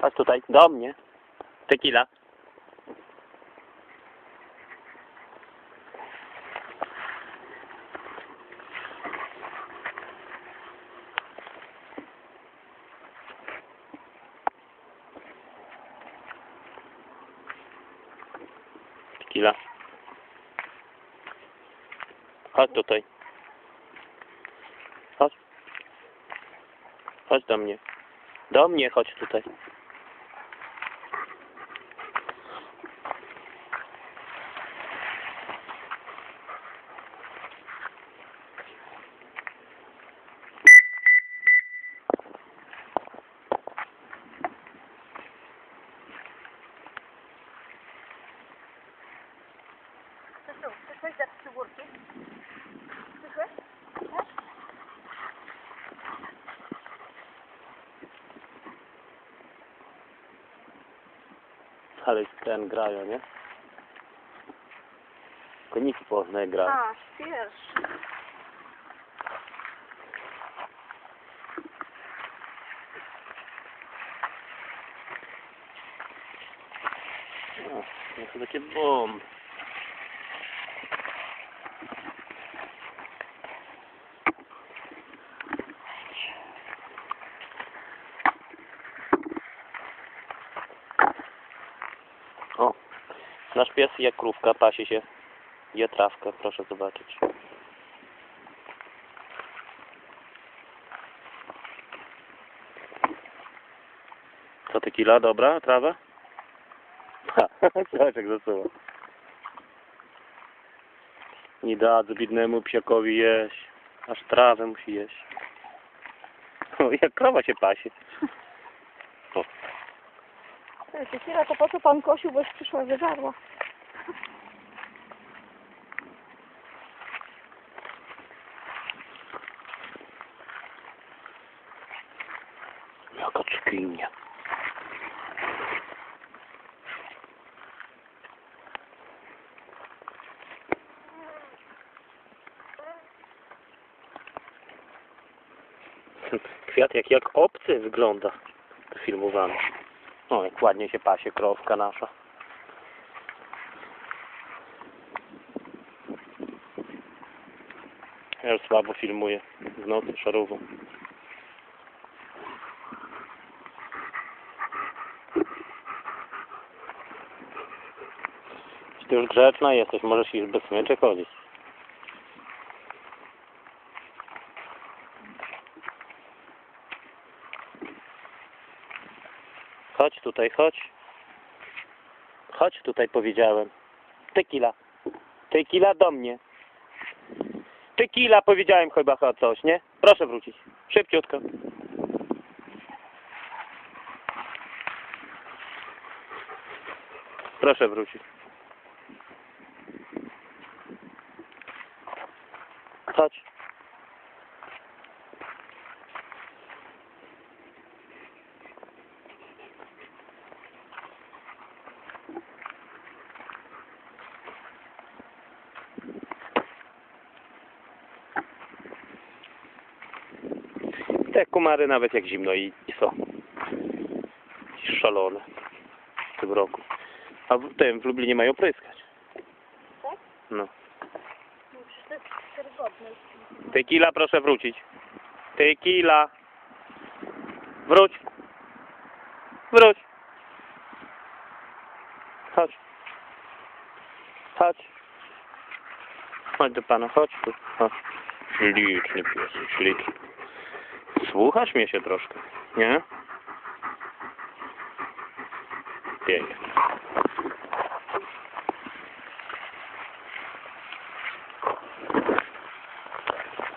Chodź tutaj, do mnie. Tequila. Tequila. Chodź tutaj. Chodź. Chodź do mnie. Do mnie chodź tutaj. Krzysiu, przyszłeś Ale ten grają, nie? Koniki poznaje grają. A. O, no to takie bum. O, nasz pies jak krówka, pasi się. Je trawkę, proszę zobaczyć. Co tequila, dobra, trawa? Ha, jak zasuwa. Nie dadzę biednemu psiakowi jeść. Aż trawę musi jeść. Jak krowa się pasie. O, Cecilia, to po co pan kosił, boś przyszła wyżarła? jaka cukinia. Kwiat jak, jak obcy wygląda filmowany. O, jak ładnie się pasie krowka nasza. Ja już słabo filmuję. W nocy szarową. Ty już grzeczna jesteś, możesz iść bez smyczek chodzić. Chodź tutaj, chodź. Chodź tutaj, powiedziałem. Tequila. Tequila do mnie. Tequila, powiedziałem chyba coś, nie? Proszę wrócić. Szybciutko. Proszę wrócić. Chodź. Te kumary nawet jak zimno i, i są. Szalone w tym roku. A w tym w Lublinie mają pryskać. Tak? No. Tequila, proszę wrócić. Tequila. Wróć. Wróć. Chodź. Chodź. Chodź do pana, chodź tu. Chodź. Śliczny pies. Słuchasz mnie się troszkę, nie? Pięknie.